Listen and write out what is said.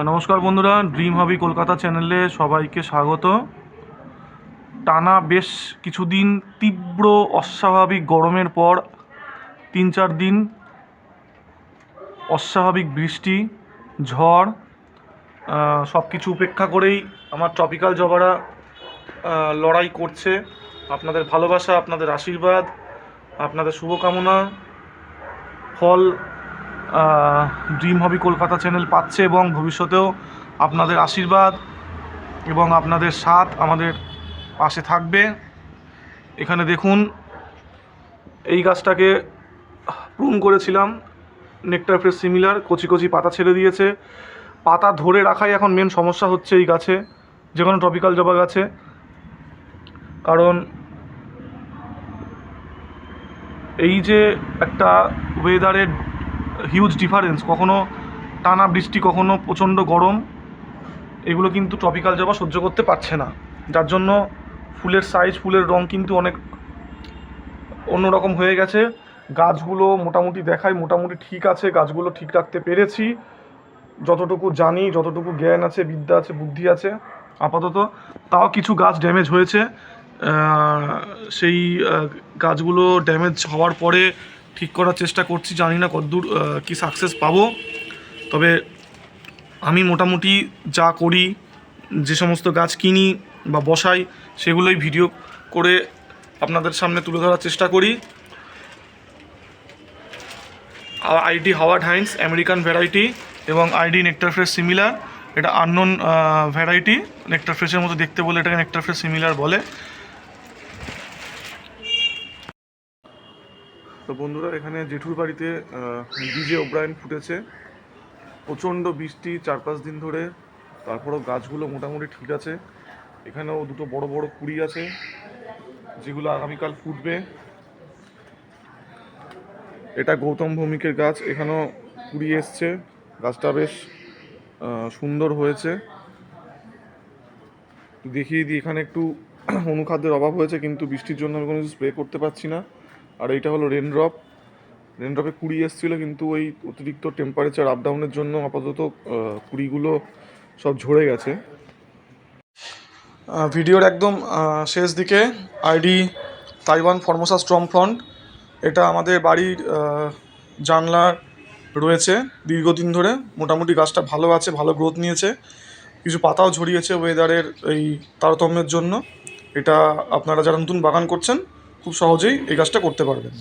নমস্কার বন্ধুরা dream hobby Kolkata চ্যানেলে সবাইকে স্বাগত। টানা বেশ কিছুদিন তীব্র অস্বাভাবিক গরমের পর তিন চার দিন অস্বাভাবিক বৃষ্টি, ঝড় সব কিছু উপেক্ষা করেই আমার ট্রপিক্যাল জবারা লড়াই করছে। আপনাদের ভালোবাসা, আপনাদের আশীর্বাদ, আপনাদের শুভকামনা, ফল ড্রিম হবি কলকাতা চ্যানেল পাচ্ছে এবং ভবিষ্যতেও আপনাদের আশীর্বাদ এবং আপনাদের সাথ আমাদের পাশে থাকবে। এখানে দেখুন, এই গাছটাকে প্রুন করেছিলাম। নেকটার ফ্রেশ সিমিলার কচি কচি পাতা ছেড়ে দিয়েছে। পাতা ধরে রাখাই এখন মেন সমস্যা হচ্ছে এই গাছে, যে কোনো ট্রপিক্যাল জবা গাছে। কারণ এই যে একটা ওয়েদারের হিউজ ডিফারেন্স কখনো টানা বৃষ্টি, কখনো প্রচণ্ড গরম, এগুলো কিন্তু ট্রপিক্যাল জবা সহ্য করতে পারছে না। যার জন্য ফুলের সাইজ ফুলের রং কিন্তু অনেক অন্যরকম হয়ে গেছে। গাছগুলো মোটামুটি দেখায় মোটামুটি ঠিক আছে, গাছগুলো ঠিক রাখতে পেরেছি। যতটুকু জানি, যতটুকু জ্ঞান আছে, বিদ্যা আছে, বুদ্ধি আছে, আপাতত তাও কিছু গাছ ড্যামেজ হয়েছে। সেই গাছগুলো ড্যামেজ হওয়ার পরে ঠিক করার চেষ্টা করছি, জানি না কতদূর কি সাকসেস পাবো। তবে আমি মোটামুটি যা করি, যে সমস্ত গাছ কিনি বা বসাই, সেগুলোই ভিডিও করে আপনাদের সামনে তুলে ধরার চেষ্টা করি। ID Howard Haines American variety এবং আইডি নেকটার ফ্রেশ সিমিলার এটা আননোন ভ্যারাইটি নেকটার ফ্রেশের মতো দেখতে বলে এটাকে নেকটার ফ্রেশ সিমিলার বলে। তো বন্ধুরা, এখানে জেঠুর বাড়িতে ডিজে ওব্রায়ন ফুটেছে। প্রচণ্ড বৃষ্টি চার পাঁচ দিন ধরে। তারপরও গাছগুলো মোটামুটি ঠিক আছে। এখানেও দুটো বড় বড় কুড়ি আছে, যেগুলো আগামীকাল ফুটবে। এটা গৌতম ভৌমিকের গাছ। এখানেও কুড়ি এসছে। গাছটা বেশ সুন্দর হয়েছে। দেখিয়ে দিই, এখানে একটু অনুখাদ্যের অভাব হয়েছে, কিন্তু বৃষ্টির জন্য আমি কোনো কিছু স্প্রে করতে পারছি না। আর এইটা হলো রেনড্রপ রেনড্রপে কুড়ি এসেছিল কিন্তু ওই অতিরিক্ত টেম্পারেচার আপ ডাউনের জন্য আপাতত কুড়িগুলো সব ঝরে গেছে। ভিডিওর একদম শেষ দিকে ID Taiwan Formosa strong front এটা আমাদের বাড়ির আহ, জানলার রয়েছে দীর্ঘদিন ধরে। মোটামুটি গাছটা ভালো আছে ভালো গ্রোথ নিয়েছে। কিছু পাতাও ঝরিয়েছে ওয়েদারের এই তারতম্যের জন্য। এটা আপনারা যারা নতুন বাগান করছেন খুব সহজেই এই কাজটা করতে পারবেন।